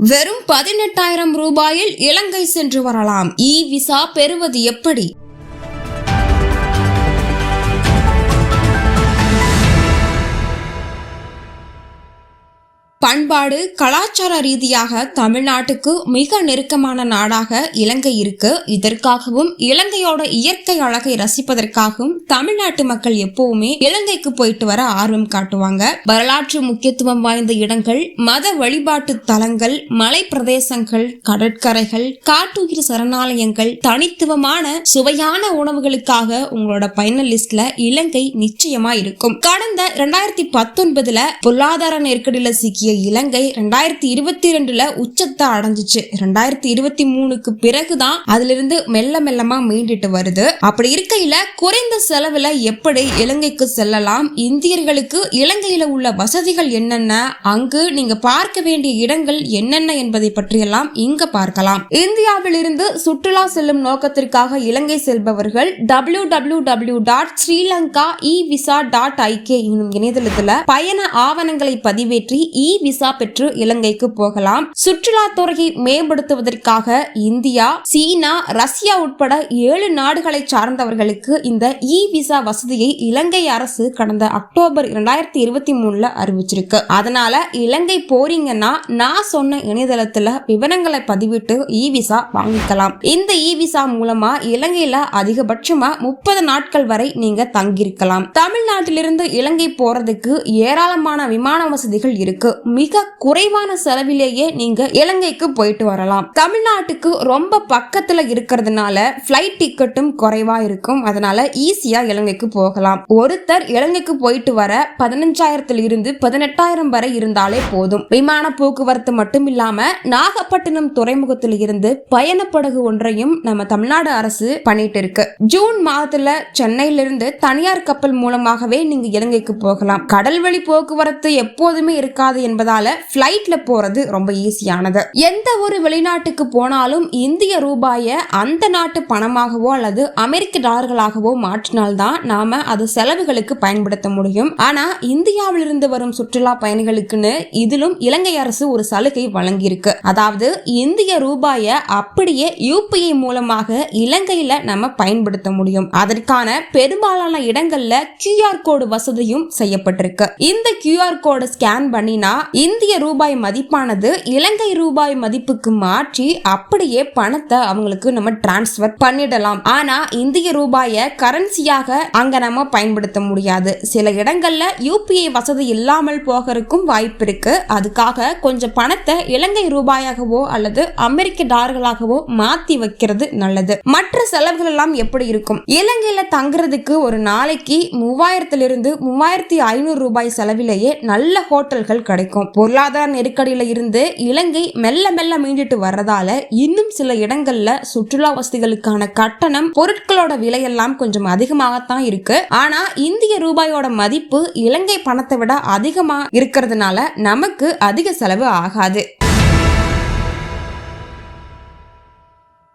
வெறும் பதினெட்டாயிரம் ரூபாயில் இலங்கை சென்று வரலாம். இ விசா பெறுவது எப்படி? பண்பாடு கலாச்சார ரீதியாக தமிழ்நாட்டுக்கு மிக நெருக்கமான நாடாக இலங்கை இருக்கு. இதற்காகவும் இலங்கையோட இயற்கை அழகை ரசிப்பதற்காகவும் தமிழ்நாட்டு மக்கள் எப்பவுமே இலங்கைக்கு போயிட்டு வர ஆர்வம் காட்டுவாங்க. வரலாற்று முக்கியத்துவம் வாய்ந்த இடங்கள் மத வழிபாட்டு தலங்கள் மலை பிரதேசங்கள் கடற்கரைகள் காட்டுயிர் சரணாலயங்கள் தனித்துவமான சுவையான உணவுகளுக்காக உங்களோட பயண லிஸ்ட்ல இலங்கை நிச்சயமா இருக்கும். கடந்த இரண்டாயிரத்தி பத்தொன்பதுல பொருளாதார நெருக்கடியில சிக்கிய இலங்கை ரெண்டாயிரத்தி இருபத்தி ரெண்டுல உச்சத்தை அடைஞ்சிச்சு. ரெண்டாயிரத்தி இருபத்தி மூணுக்கு பிறகுதான் அதுல இருந்து மெல்ல மெல்லமா மீண்டுட்டு வருது. அப்படி இருக்கையில குறைந்த செலவுல எப்படி இலங்கைக்கு செல்லலாம்? இந்தியர்களுக்கு இலங்கையில உள்ள வசதிகள் என்னென்ன? அங்கு நீங்க பார்க்க வேண்டிய இடங்கள் என்னென்ன என்பதை பற்றியெல்லாம் இங்க பார்க்கலாம். இந்தியாவில் இருந்து சுற்றுலா செல்லும் நோக்கத்திற்காக இலங்கை செல்பவர்கள் W W W dot Sri Lanka e visa dot IK என்னும் இணையதளத்துல பயண ஆவணங்களை பதிவேற்றி இ விசா பெற்று இலங்கைக்கு போகலாம். சுற்றுலாத்துறையை மேம்படுத்துவதற்காக இந்தியா சீனா ரஷ்யா உட்பட ஏழு நாடுகளை சார்ந்தவர்களுக்கு இந்த இ விசா வசதியை இலங்கை அரசு கடந்த அக்டோபர் இரண்டாயிரத்தி இருபத்தி மூணுல அறிவிச்சிருக்கு. அதனால இலங்கை போறீங்கன்னா நான் சொன்ன இணையதளத்துல விவரங்களை பதிவிட்டு இ விசா வாங்கிக்கலாம். இந்த இ விசா மூலமா இலங்கையில அதிகபட்சமா முப்பது நாட்கள் வரை நீங்க தங்கியிருக்கலாம். தமிழ்நாட்டிலிருந்து இலங்கை போறதுக்கு ஏராளமான விமான வசதிகள் இருக்கு. மிக குறைவான செலவிலேயே நீங்க இலங்கைக்கு போயிட்டு வரலாம். தமிழ்நாட்டுக்கு ரொம்ப பக்கத்துல இருக்கிறதுனால ஃப்ளைட் டிக்கெட்டும் குறைவா இருக்கும். அதனால ஈஸியா இலங்கைக்கு போகலாம். ஒருத்தர் இலங்கைக்கு போயிட்டு வர பதினஞ்சாயிரத்துல இருந்து பதினெட்டாயிரம் வரை இருந்தாலே போதும். விமான போக்குவரத்து மட்டும் இல்லாம நாகப்பட்டினம் துறைமுகத்தில் இருந்து பயணப்படகு ஒன்றையும் நம்ம தமிழ்நாடு அரசு பண்ணிட்டு இருக்கு. ஜூன் மாதத்துல சென்னையில இருந்து தனியார் கப்பல் மூலமாகவே நீங்க இலங்கைக்கு போகலாம். கடல்வழி போக்குவரத்து எப்போதுமே இருக்காது என்பதால் ஃபிளைட்ல போறது ரொம்ப ஈஸியானது எந்த ஒரு வெளிநாட்டுக்கு போனாலும் இந்திய ரூபாய அந்த நாட்டு பணமாகவோ அல்லது அமெரிக்க டாலர்களாகவோ மாற்றினால்தான் நாம அது செலவுகளுக்கு பயன்படுத்த முடியும். ஆனா இந்தியாவிலிருந்து வரும் சுற்றுலா பயணிகளுக்குன்னு இதிலும் இலங்கை அரசு ஒரு சலுகை வழங்கியிருக்கு. அதாவது இந்திய ரூபாய அப்படியே யூபிஐ மூலமாக இலங்கையில நம்ம பயன்படுத்த முடியும். அதற்கான பெரும்பாலான இடங்கள்ல கியூஆர் கோடு வசதியும் செய்யப்பட்டிருக்கு. இந்த கியூஆர் கோடை ஸ்கேன் பண்ணினா இந்திய ரூபாய் மதிப்பானது இலங்கை ரூபாய் மதிப்புக்கு மாற்றி அப்படியே பணத்தை அவங்களுக்கு நம்ம டிரான்ஸ்ஃபர் பண்ணிடலாம். ஆனா இந்திய ரூபாய கரன்சியாக அங்க நம்ம பயன்படுத்த முடியாது. சில இடங்கள்ல யூபிஐ வசதி இல்லாமல் போகிறதுக்கும் வாய்ப்பு இருக்கு. அதுக்காக கொஞ்சம் பணத்தை இலங்கை ரூபாயாகவோ அல்லது அமெரிக்க டாலர்களாகவோ மாத்தி வைக்கிறது நல்லது. மற்ற செலவுகள் எல்லாம் எப்படி இருக்கும்? இலங்கையில தங்குறதுக்கு ஒரு நாளைக்கு மூவாயிரத்திலிருந்து மூவாயிரத்தி ஐநூறு ரூபாய் செலவிலேயே நல்ல ஹோட்டல்கள் கிடைக்கும். பொருளாதார நெருக்கடியில் இருந்து இலங்கை மெல்ல மெல்ல மீண்டுட்டு வர்றதால இன்னும் சில இடங்கள்ல சுற்றுலா வசதிகளுக்கான கட்டணம் பொருட்களோட விலையெல்லாம் கொஞ்சம் அதிகமாகத்தான் இருக்கு. ஆனா இந்திய ரூபாயோட மதிப்பு இலங்கை பணத்தை விட அதிகமா இருக்கிறதுனால நமக்கு அதிக செலவு ஆகாது.